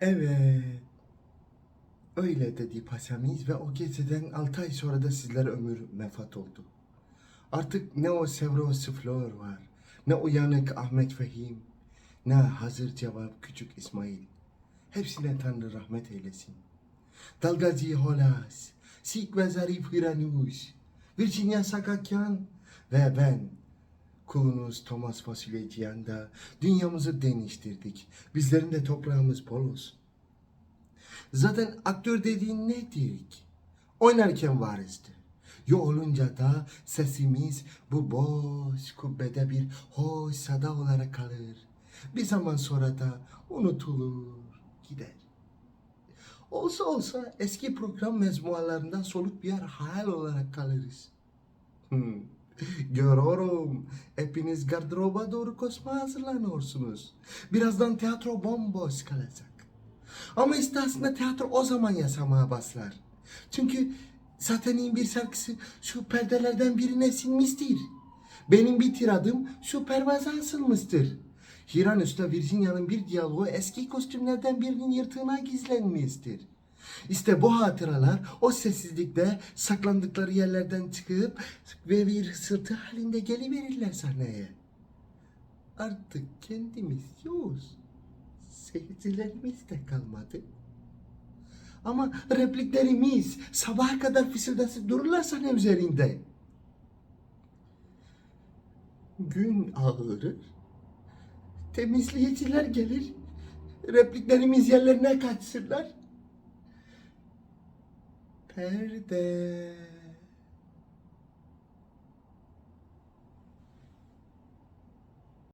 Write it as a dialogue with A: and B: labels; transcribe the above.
A: Evet. Öyle dedi paşamız ve o geceden 6 ay sonra da sizlere ömür mefat oldu. Artık ne o Sevros Flor var, ne uyanık Ahmet Fehim, ne hazır cevap küçük İsmail. Hepsine Tanrı rahmet eylesin. Dalgacı Holas, Sik ve Zarif Hiranuş, Virginia Sakakyan ve ben, kulunuz Thomas Fasulyeciyan da dünyamızı değiştirdik. Bizlerin de toprağımız bol. Zaten aktör dediğin nedir ki? Oynarken varizdi. Yo olunca da sesimiz bu boş kubbede bir hoş sada olarak kalır. Bir zaman sonra da unutulur, gider. Olsa olsa eski program mezmualarından soluk bir hayal olarak kalırız. Hmm. Görüyorum. Hepiniz gardıroba doğru koşmaya hazırlanıyorsunuz. Birazdan tiyatro bomboş kalacak. Ama işte aslında tiyatro o zaman yaşamaya başlar. Çünkü Saten'in bir şarkısı şu perdelerden birine sinmiştir. Benim bir tiradım şu pervaza asılmıştır. Hiranüs'te Virginia'nın bir diyaloğu eski kostümlerden birinin yırtığına gizlenmiştir. İşte bu hatıralar o sessizlikte saklandıkları yerlerden çıkıp ve bir sırtı halinde geliverirler sahneye. Artık kendimiz yokuz. Seyircilerimiz de kalmadı. Ama repliklerimiz sabaha kadar fısıldası dururlar sahne üzerinde. Gün ağırır. Temizleyiciler gelir. Repliklerimiz yerlerine kaçsınlar. Perde.